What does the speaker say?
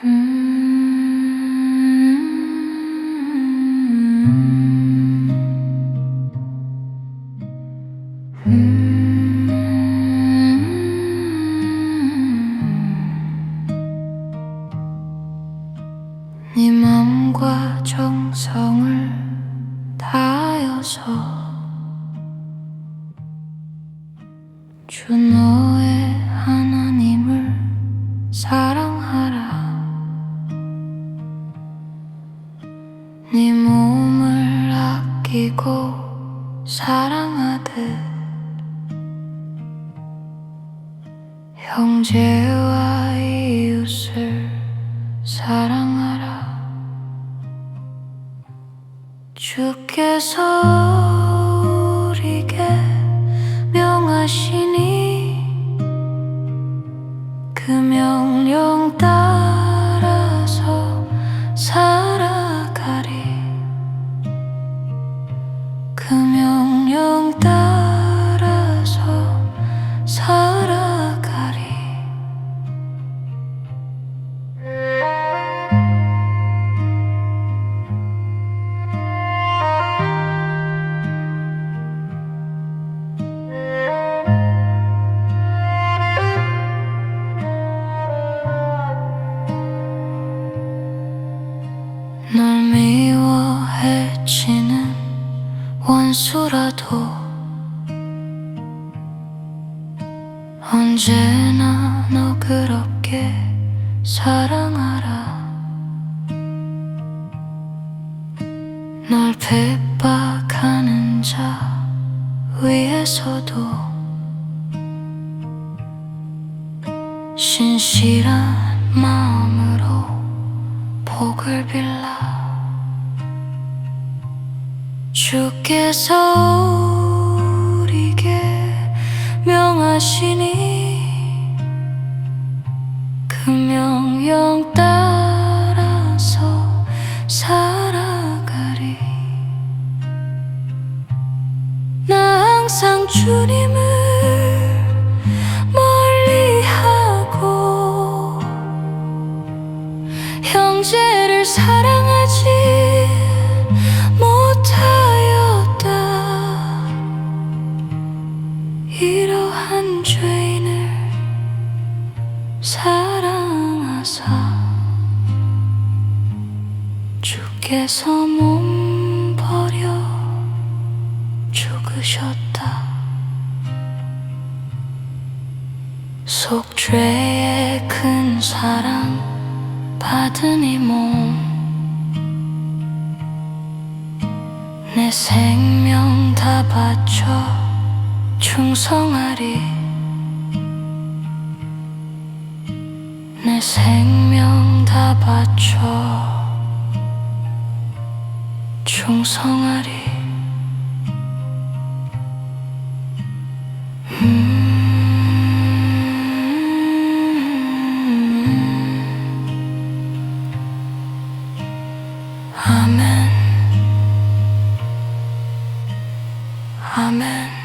네 맘과 정성을 다하여서 주 너의 하나님을 사랑 아끼고 사랑하듯 형제와 이웃을 사랑하라. 주께서 그명 언제나 너 그렇게 사랑하라. 널 핍박하는 자 위에서도 신실한 마음으로 복을 빌라 주께서 우리에게 명하시니 그 명령 따라서 살아가리. 나 항상 주님을 이러한 죄인을 사랑하사 주께서 몸 버려 죽으셨다. 속죄의 큰 사랑 받은 이 몸 내 생명 다 바쳐 충성하리. 내 생명 다 바쳐 충성하리. 음. 아멘. 아멘